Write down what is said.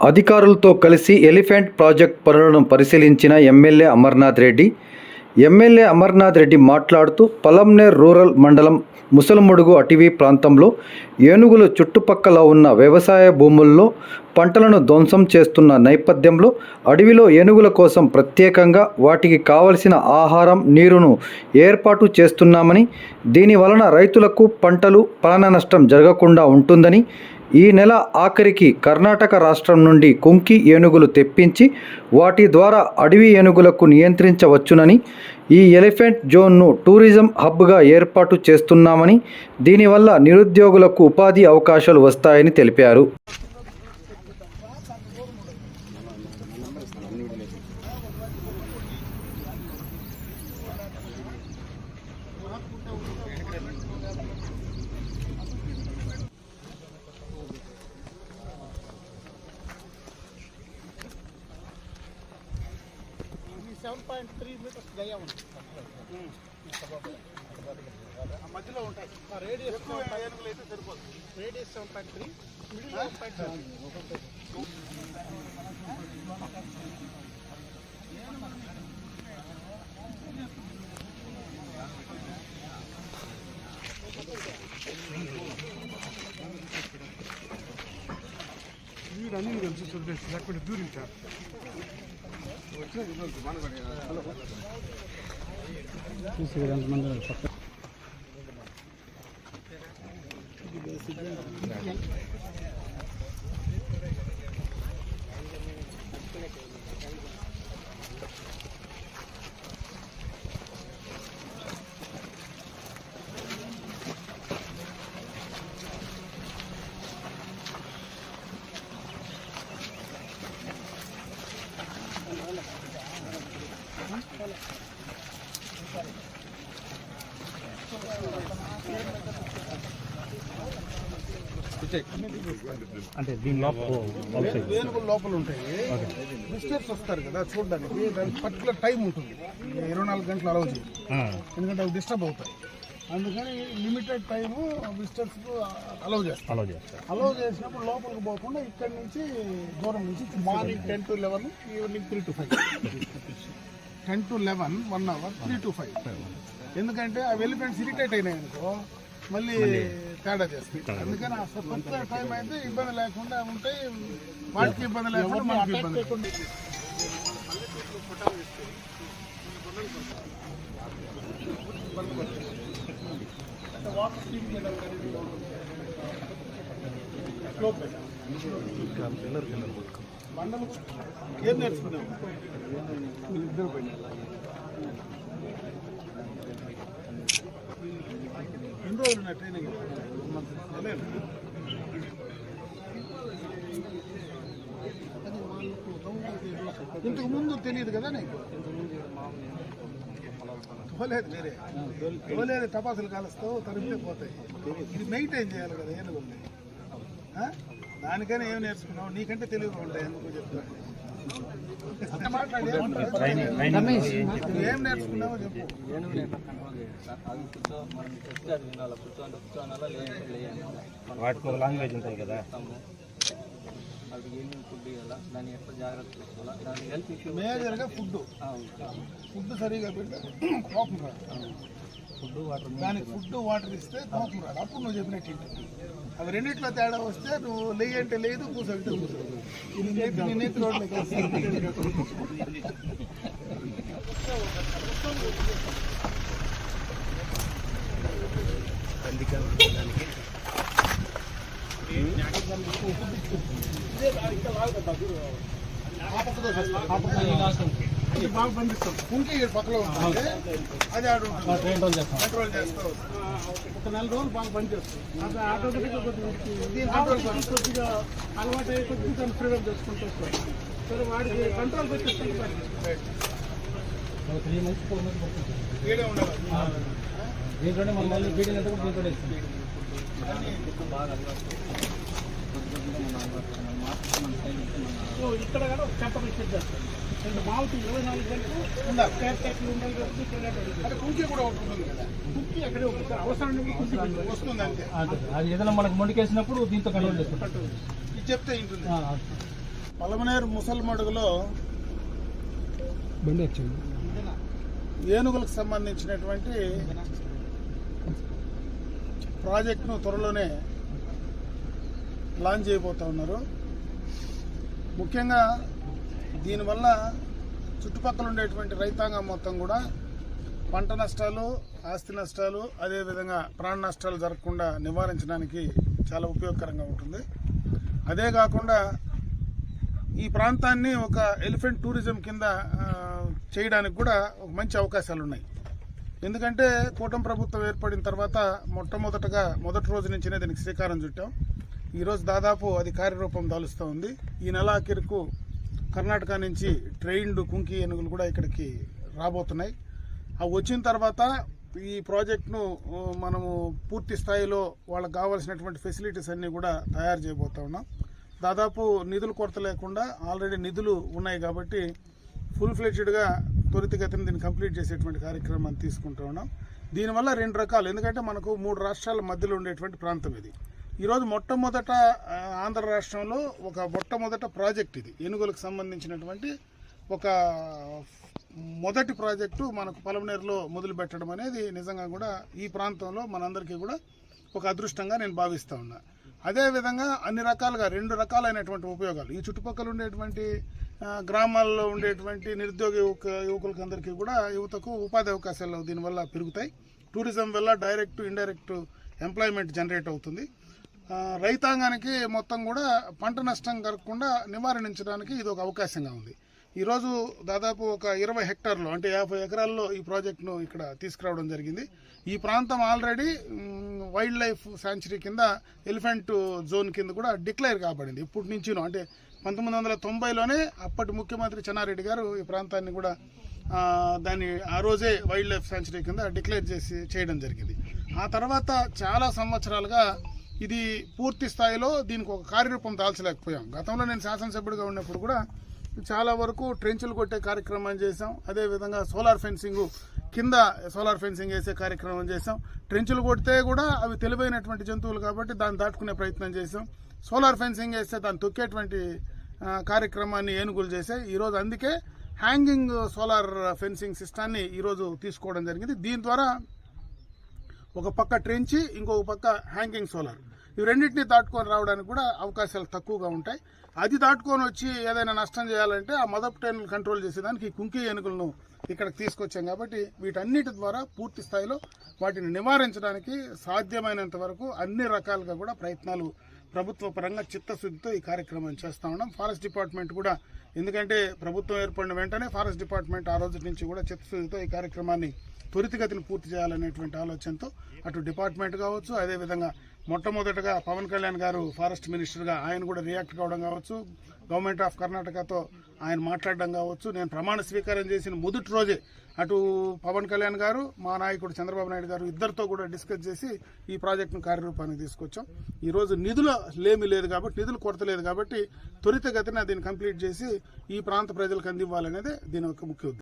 అధికారులతో కలిసి elephant project పనులను పరిశీలించిన ఎమ్మెల్యే అమర్నాథ్ రెడ్డి ఎమ్మెల్యే అమర్నాథ్ రెడ్డి మాట్లాడుతూ పలంనేర్ రూరల్ మండలం ముసలముడుగు అటవీ ప్రాంతంలో ఏనుగులు చుట్టుపక్కల ఉన్న వ్యవసాయ భూముల్లో పంటలను ధ్వంసం చేస్తున్న నేపథ్యంలో అడవిలో ఏనుగుల కోసం ప్రత్యేకంగా వాటికి కావలసిన ఆహారం నీరును ఏర్పాటు చేస్తున్నామని దీని వలన రైతులకు పంటలు ప్రాణ నష్టం జరగకుండా ఉంటుందని ఈ నెల ఆఖరికి కర్ణాటక రాష్ట్రం నుండి కుంకి ఏనుగులు తెప్పించి వాటి ద్వారా అడవి ఏనుగులకు నియంత్రించవచ్చునని ఈ ఎలిఫెంట్ జోన్ను టూరిజం హబ్గా ఏర్పాటు చేస్తున్నామని దీనివల్ల నిరుద్యోగులకు ఉపాధి అవకాశాలు వస్తాయని తెలిపారు. సెవెన్ పాయింట్ త్రీ మీటర్స్ గయా ఉంది. ఆ మధ్యలో ఉంటాయి. Radius radius seven point three middle point అన్ని కలిసి చూడండి లేకపోతే అంటే దీని లోపల లోపల ఉంటాయి. విజిటర్స్ వస్తారు కదా చూడడానికి. దానికి పర్టికులర్ టైం ఉంటుంది. ఇరవై నాలుగు గంటలు అలౌ ఎందుకంటే అవి డిస్టర్బ్ అవుతాయి. అందుకని లిమిటెడ్ టైం విజిటర్స్ అలౌ చేస్తారు. అలో చేస్తారు. అలౌ చేసినప్పుడు లోపలికి పోకుండా ఇక్కడ నుంచి దూరం నుంచి morning ten to eleven evening three to five ten to eleven one hour three to five ఎందుకంటే ఆ ఎలిఫెంట్స్ ఇరిటేట్ అయినాయి అనుకో మళ్ళీ తేడా చేస్తాయి. అందుకని ఆ స్వతంత్ర టైం అయితే ఇబ్బంది లేకుండా ఉంటాయి వాటికి ఇబ్బంది లేకుండా మనకి ఇబ్బంది లేకుండా వాటర్ చేయడం కానీ స్లోప్ మండలం ఏం నేర్చుకున్నాం పోయినా ఎన్ని రోజులు నా ట్రైనింగ్? ఇంతకు ముందు తెలియదు కదా నీకు? తోలేదు వేరే. తోలేదు టపాసులు కాలుస్తావు తరిమితే పోతాయి. ఇది మెయింటైన్ చేయాలి కదా ఏనుగుల్ని ఆ? దానికైనా ఏం నేర్చుకున్నావు? నీకంటే తెలివిగా ఉంటాయి ఎందుకు ఏం నేర్చుకున్నావో చెప్పు. వాటికి ఒక లాంగ్వేజ్ ఉంటుంది కదా. వాళ్ళకి ఏమేమి ఫుడ్ ఇవ్వాలా దాన్ని ఎట్లా జాగ్రత్త తీసుకోవాలా దాని హెల్త్ ఇష్యూ మేజర్గా ఫుడ్ ఫుడ్ సరిగా పెడితే కోపం రాదు ఫుడ్ వాటర్ దానికి ఫుడ్ వాటర్ ఇస్తే కోపం రాదు అప్పుడు నువ్వు చెప్పినట్టు. అవి రెండిట్లో తేడా వస్తే నువ్వు లేయి అంటే లేదు కూర్చోబెడితే కూర్చోదు ఇది నేతి నీ నేతి రోడ్లోకి ఇది బాగా పండిస్తాం. కుంకి పక్కలో ఉంటుంది. అది ఆడు కంట్రోల్ చేస్తాం. ఒక నెల రోజులు బాగా పనిచేస్తుంది. అది ఆటోమేటిక్గా కొద్దిగా కొద్దిగా అలవాటు అయ్యి కొద్దిగా దాన్ని ప్రివెంట్ చేసుకుంటూ వస్తాం సరే వాడికి కంట్రోల్ పెట్టేస్తాం త్రీ మంత్స్ ఫోర్ మంత్స్ పడుతుంది. వీడే ఉండాలి. దీంట్లోనే మనం మళ్ళీ కూడా దీంట్లోనే ఇస్తాం బాగా ఇక్కడ కూడా ఒక రెండు మావుకి ఇరవై నాలుగు గంటలు ఉండాలి. కేర్ కుంకి కూడా ఒకటి ఉంటుంది కదా. కుంకి ఎక్కడే ఉంటుంది. సార్ అవసరం లేని కుంకి వస్తుంది అంతే. అది ఏదైనా మనకు మొండికేసినప్పుడు దీంతో కంట్రోల్ చేసుకుంటాం ఇది చెప్తే ఇంటుంది పలమనేరు ముసల్మడుగులో బండి వచ్చింది. ఏనుగులకు సంబంధించినటువంటి ప్రాజెక్టును త్వరలోనే లాంచ్ చేయబోతా ఉన్నారు. ముఖ్యంగా దీనివల్ల చుట్టుపక్కల ఉండేటువంటి రైతాంగం మొత్తం కూడా పంట నష్టాలు ఆస్తి నష్టాలు అదేవిధంగా ప్రాణ నష్టాలు జరగకుండా నివారించడానికి చాలా ఉపయోగకరంగా ఉంటుంది. అదే కాకుండా ఈ ప్రాంతాన్ని ఒక ఎలిఫెంట్ టూరిజం కింద చేయడానికి కూడా ఒక మంచి అవకాశాలు ఉన్నాయి. ఎందుకంటే కూటమి ప్రభుత్వం ఏర్పడిన తర్వాత మొట్టమొదటగా మొదటి రోజు నుంచినే దీనికి శ్రీకారం చుట్టాం. ఈరోజు దాదాపు అది కార్యరూపం దాలుస్తూ ఉంది. ఈ నెల ఆఖరికు కర్ణాటక నుంచి ట్రైన్డ్ కుంకి ఏనుగులు కూడా ఇక్కడికి రాబోతున్నాయి. అవి వచ్చిన తర్వాత ఈ ప్రాజెక్ట్ను మనము పూర్తి స్థాయిలో వాళ్ళకి కావాల్సినటువంటి ఫెసిలిటీస్ అన్నీ కూడా తయారు చేయబోతా ఉన్నాం. దాదాపు నిధులు కొరత లేకుండా ఆల్రెడీ నిధులు ఉన్నాయి కాబట్టి ఫుల్ ఫ్లెడ్జ్డ్గా త్వరితగతిన దీన్ని కంప్లీట్ చేసేటువంటి కార్యక్రమాన్ని తీసుకుంటూ ఉన్నాం. దీనివల్ల రెండు రకాలు. ఎందుకంటే మనకు మూడు రాష్ట్రాల మధ్యలో ఉండేటువంటి ప్రాంతం ఇది. ఈరోజు మొట్టమొదట ఆంధ్ర రాష్ట్రంలో ఒక మొట్టమొదట ప్రాజెక్ట్ ఇది. ఏనుగులకు సంబంధించినటువంటి ఒక మొదటి ప్రాజెక్టు మనకు పలమనేరులో మొదలు పెట్టడం అనేది నిజంగా కూడా ఈ ప్రాంతంలో మనందరికీ కూడా ఒక అదృష్టంగా నేను భావిస్తూ ఉన్నా. అదేవిధంగా అన్ని రకాలుగా రెండు రకాలైనటువంటి ఉపయోగాలు. ఈ చుట్టుపక్కల ఉండేటువంటి గ్రామాల్లో ఉండేటువంటి నిరుద్యోగ యువక యువకులకి అందరికీ కూడా యువతకు ఉపాధి అవకాశాలు దీనివల్ల పెరుగుతాయి. టూరిజం వల్ల డైరెక్ట్ ఇండైరెక్ట్ ఎంప్లాయ్మెంట్ జనరేట్ అవుతుంది. రైతాంగానికి మొత్తం కూడా పంట నష్టం కలగకుండా నివారించడానికి ఇది ఒక అవకాశంగా ఉంది. ఈరోజు దాదాపు ఒక ఇరవై హెక్టార్లు అంటే యాభై ఎకరాల్లో ఈ ప్రాజెక్టును ఇక్కడ తీసుకురావడం జరిగింది. ఈ ప్రాంతం ఆల్రెడీ వైల్డ్ లైఫ్ శాంచురీ కింద ఎలిఫెంట్ జోన్ కింద కూడా డిక్లేర్ కాబడింది. ఇప్పటి నుంచినో అంటే పంతొమ్మిది వందల తొంభైలోనే అప్పటి ముఖ్యమంత్రి చెన్నారెడ్డి గారు ఈ ప్రాంతాన్ని కూడా దాన్ని ఆ రోజే వైల్డ్ లైఫ్ శాంచురీ కింద డిక్లేర్ చేసి చేయడం జరిగింది. ఆ తర్వాత చాలా సంవత్సరాలుగా ఇది పూర్తి స్థాయిలో దీనికి ఒక కార్యరూపం దాల్చలేకపోయాం. గతంలో నేను శాసనసభ్యుడిగా ఉన్నప్పుడు కూడా చాలా వరకు ట్రెంచులు కొట్టే కార్యక్రమం చేసాం అదేవిధంగా సోలార్ ఫెన్సింగ్ కింద సోలార్ ఫెన్సింగ్ వేసే కార్యక్రమం చేసాం ట్రెంచులు కొడితే కూడా అవి తెలివైనటువంటి జంతువులు కాబట్టి దాన్ని దాటుకునే ప్రయత్నం చేసాం సోలార్ ఫెన్సింగ్ వేస్తే దాన్ని తొక్కేటువంటి కార్యక్రమాన్ని ఏనుగులు చేసే ఈరోజు అందుకే హ్యాంగింగ్ సోలార్ ఫెన్సింగ్ సిస్టాన్ని ఈరోజు తీసుకోవడం జరిగింది. దీని ద్వారా ఒక పక్క ట్రెంచి ఇంకొక పక్క హ్యాంగింగ్ సోలార్. ఇవి రెండింటిని దాటుకొని రావడానికి కూడా అవకాశాలు తక్కువగా ఉంటాయి. అది దాటుకొని వచ్చి ఏదైనా నష్టం చేయాలంటే ఆ మదప్ ట్రైన్ కంట్రోల్ చేసేదానికి ఈ కుంకి ఏనుగులను ఇక్కడికి తీసుకొచ్చాం కాబట్టి వీటన్నిటి ద్వారా పూర్తి స్థాయిలో వాటిని నివారించడానికి సాధ్యమైనంత వరకు అన్ని రకాలుగా కూడా ప్రయత్నాలు ప్రభుత్వ పరంగా చిత్తశుద్ధితో ఈ కార్యక్రమం చేస్తా ఉన్నాం. ఫారెస్ట్ డిపార్ట్మెంట్ కూడా ఎందుకంటే ప్రభుత్వం ఏర్పడిన వెంటనే ఫారెస్ట్ డిపార్ట్మెంట్ ఆ రోజు నుంచి కూడా చిత్తశుద్ధితో ఈ కార్యక్రమాన్ని త్వరితగతిని పూర్తి చేయాలనేటువంటి ఆలోచనతో అటు డిపార్ట్మెంట్ కావచ్చు అదేవిధంగా మొట్టమొదటగా పవన్ కళ్యాణ్ గారు ఫారెస్ట్ మినిస్టర్గా ఆయన కూడా రియాక్ట్ కావడం కావచ్చు. గవర్నమెంట్ ఆఫ్ కర్ణాటకతో ఆయన మాట్లాడడం కావచ్చు. నేను ప్రమాణ స్వీకారం చేసిన మొదటి రోజే అటు పవన్ కళ్యాణ్ గారు మా నాయకుడు చంద్రబాబు నాయుడు గారు ఇద్దరితో కూడా డిస్కస్ చేసి ఈ ప్రాజెక్టును కార్యరూపానికి తీసుకొచ్చాం. ఈరోజు నిధుల లేమి లేదు కాబట్టి నిధులు కొరత లేదు కాబట్టి త్వరితగతిన దీన్ని కంప్లీట్ చేసి ఈ ప్రాంత ప్రజలకు అందివ్వాలనేదే దీని యొక్క ముఖ్య ఉద్దేశం.